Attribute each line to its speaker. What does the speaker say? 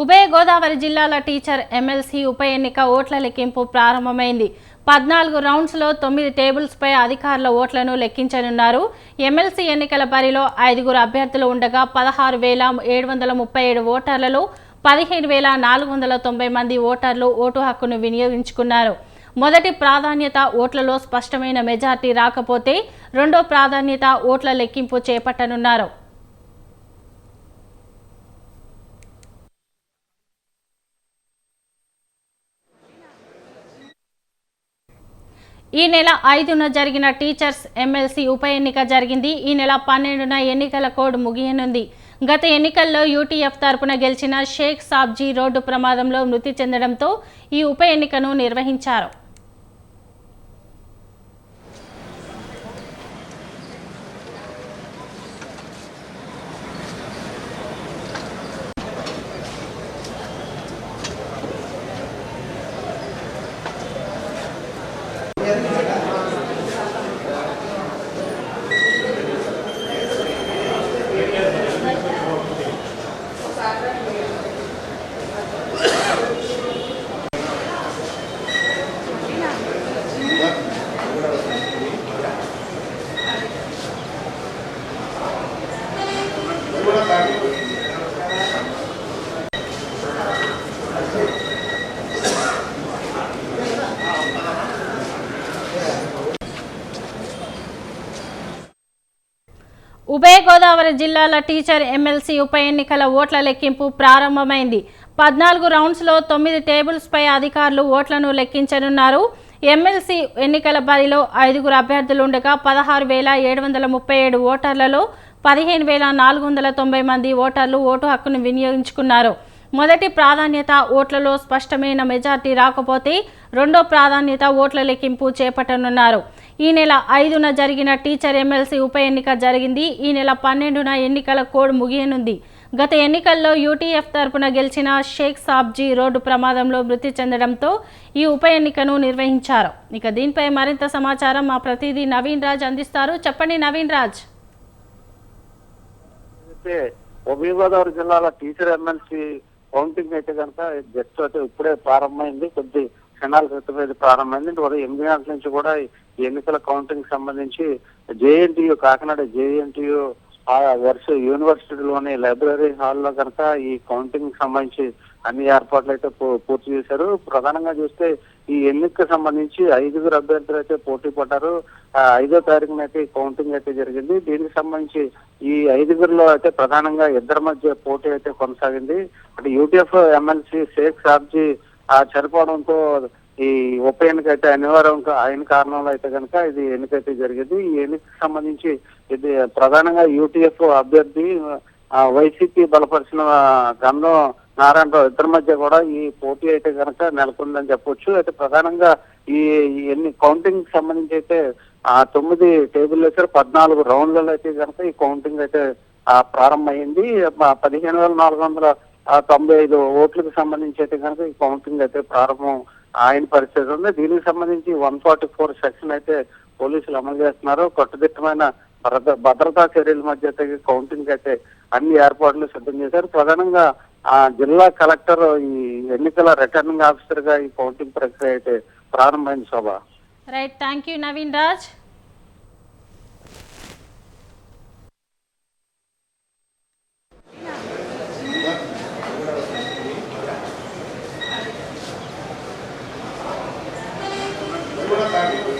Speaker 1: ఉభయ గోదావరి జిల్లాల teacher MLC ఉప ఎన్నిక ఓట్ల లెక్కింపు ప్రారంభమైంది. పద్నాలుగు రౌండ్స్లో తొమ్మిది టేబుల్స్పై అధికారుల ఓట్లను లెక్కించనున్నారు. ఎమ్మెల్సీ ఎన్నికల బరిలో ఐదుగురు అభ్యర్థులు ఉండగా పదహారు వేల ఏడు వందల ముప్పై ఏడు ఓటర్లలో పదిహేను వేల నాలుగు వందల తొంభై మంది ఓటర్లు ఓటు హక్కును వినియోగించుకున్నారు. మొదటి ప్రాధాన్యత ఓట్లలో స్పష్టమైన మెజార్టీ రాకపోతే రెండో ప్రాధాన్యత ఓట్ల లెక్కింపు చేపట్టనున్నారు. ఈ నెల ఐదున జరిగిన టీచర్స్ ఎమ్మెల్సీ ఉప ఎన్నిక జరిగింది. ఈ నెల పన్నెండున ఎన్నికల కోడ్ ముగియనుంది. గత ఎన్నికల్లో యూటీఎఫ్ తరపున గెలిచిన షేక్ సాబ్జీ రోడ్డు ప్రమాదంలో మృతి చెందడంతో ఈ ఉప ఎన్నికను నిర్వహించారు. Thank you. ఉభయ గోదావరి జిల్లాల టీచర్ ఎమ్మెల్సీ ఉప ఎన్నికల ఓట్ల లెక్కింపు ప్రారంభమైంది. పద్నాలుగు రౌండ్స్లో తొమ్మిది టేబుల్స్పై అధికారులు ఓట్లను లెక్కించనున్నారు. ఎమ్మెల్సీ ఎన్నికల బరిలో ఐదుగురు అభ్యర్థులు ఉండగా పదహారు వేల ఏడు వందల ముప్పై ఏడు ఓటర్లలో పదిహేను వేల నాలుగు వందల తొంభై మంది ఓటర్లు ఓటు హక్కును వినియోగించుకున్నారు. మొదటి ప్రాధాన్యత ఓట్లలో స్పష్టమైన మెజార్టీ రాకపోతే రెండో ప్రాధాన్యత ఓట్ల లెక్కింపు చేపట్టనున్నారు. ఈ నెల ఐదున జరిగిన టీచర్ ఎమ్మెల్సీ ఉప ఎన్నిక జరిగింది. ఈ నెల పన్నెండున ఎన్నికల కోడ్ ముగియనుంది. గత ఎన్నికల్లో యూటీఎఫ్ తరపున గెలిచిన షేక్ సాబ్జీ రోడ్డు ప్రమాదంలో మృతి చెందడంతో ఈ ఉప ఎన్నికను నిర్వహించారు. ఇక దీనిపై మరింత సమాచారం మా ప్రతినిధి నవీన్ రాజ్ అందిస్తారు. చెప్పండి నవీన్ రాజ్.
Speaker 2: ఉభయ గోదావరి జిల్లాలో టీచర్ ఎమ్మెల్సీ కౌంటింగ్ అయితే కనుక జస్ట్ అయితే ఇప్పుడే ప్రారంభమైంది. కొద్ది క్షణాల క్రితం ఇది ప్రారంభమైంది. ఉదయం ఎనిమిది గంటల నుంచి కూడా ఈ ఎన్నికల కౌంటింగ్ సంబంధించి జేఎన్టీయు కాకినాడ జేఎన్టీయు ఆ వర్ష యూనివర్సిటీలోని లైబ్రరీ హాల్లో కనుక ఈ కౌంటింగ్ సంబంధించి అన్ని ఏర్పాట్లు అయితే పూ- పూర్తి చేశారు. ప్రధానంగా చూస్తే ఈ ఎన్నికకు సంబంధించి ఐదుగురు అభ్యర్థులు అయితే పోటీ పడ్డారు. ఆ ఐదో తారీఖున అయితే కౌంటింగ్ అయితే జరిగింది. దీనికి సంబంధించి ఈ ఐదుగురిలో అయితే ప్రధానంగా ఇద్దరి మధ్య పోటీ అయితే కొనసాగింది. అంటే యూటీఎఫ్ ఎమ్మెల్సీ షేక్ సాబ్జీ ఆ చనిపోవడంతో ఈ ఉప ఎన్నిక అయితే అనివార్యం ఆయన అయిన కారణంలో అయితే కనుక ఇది ఎన్నికైతే జరిగింది. ఈ ఎన్నికకు సంబంధించి ఇది ప్రధానంగా యూటీఎఫ్ అభ్యర్థి ఆ, వైసీపీ బలపరిచిన గంధం నారాయణరావు ఇద్దరి మధ్య కూడా ఈ పోటీ అయితే కనుక నెలకొందని చెప్పొచ్చు. అయితే ప్రధానంగా ఈ ఎన్ని కౌంటింగ్ సంబంధించి అయితే ఆ తొమ్మిది టేబుల్ వేసారు పద్నాలుగు రౌండ్లలో అయితే కనుక ఈ కౌంటింగ్ అయితే ప్రారంభమైంది. పదిహేను వేల నాలుగు వందల తొంభై ఐదు ఓట్లకు సంబంధించి అయితే కనుక ఈ కౌంటింగ్ అయితే ప్రారంభం ఆయన పరిస్థితి ఉంది. దీనికి సంబంధించి వన్ ఫార్టీ ఫోర్ సెక్షన్ అయితే పోలీసులు అమలు చేస్తున్నారు. కట్టుదిట్టమైన భద్రతా చర్యల మధ్య అయితే కౌంటింగ్ అయితే అన్ని ఏర్పాట్లు సిద్ధం చేశారు. ప్రధానంగా ఆ జిల్లా కలెక్టర్ ఈ ఎన్నికల రిటర్నింగ్ ఆఫీసర్గా ఈ కౌంటింగ్ ప్రక్రియ అయితే ప్రారంభమైంది Shobha.
Speaker 1: Right thank you Naveen Raj. Thank you.